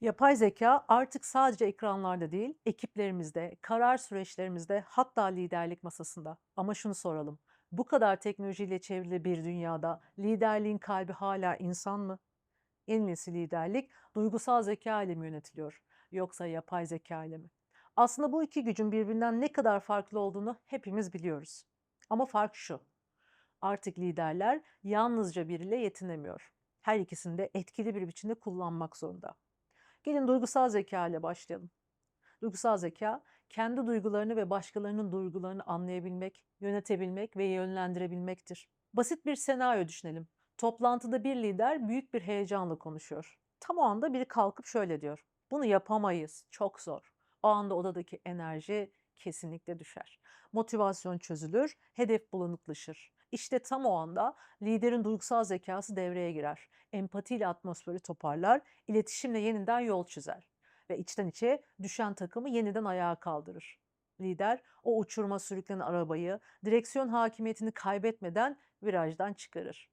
Yapay zeka artık sadece ekranlarda değil, ekiplerimizde, karar süreçlerimizde, hatta liderlik masasında. Ama şunu soralım. Bu kadar teknolojiyle çevrili bir dünyada liderliğin kalbi hala insan mı? En iyisi liderlik duygusal zeka ile mi yönetiliyor yoksa yapay zeka ile mi? Aslında bu iki gücün birbirinden ne kadar farklı olduğunu hepimiz biliyoruz. Ama fark şu. Artık liderler yalnızca biriyle yetinemiyor. Her ikisini de etkili bir biçimde kullanmak zorunda. Gelin duygusal zeka ile başlayalım. Duygusal zeka, kendi duygularını ve başkalarının duygularını anlayabilmek, yönetebilmek ve yönlendirebilmektir. Basit bir senaryo düşünelim. Toplantıda bir lider büyük bir heyecanla konuşuyor. Tam o anda biri kalkıp şöyle diyor. Bunu yapamayız, çok zor. O anda odadaki enerji kesinlikle düşer. Motivasyon çözülür, hedef bulanıklaşır. İşte tam o anda liderin duygusal zekası devreye girer. Empatiyle atmosferi toparlar, iletişimle yeniden yol çizer ve içten içe düşen takımı yeniden ayağa kaldırır. Lider o uçuruma sürüklenen arabayı direksiyon hakimiyetini kaybetmeden virajdan çıkarır.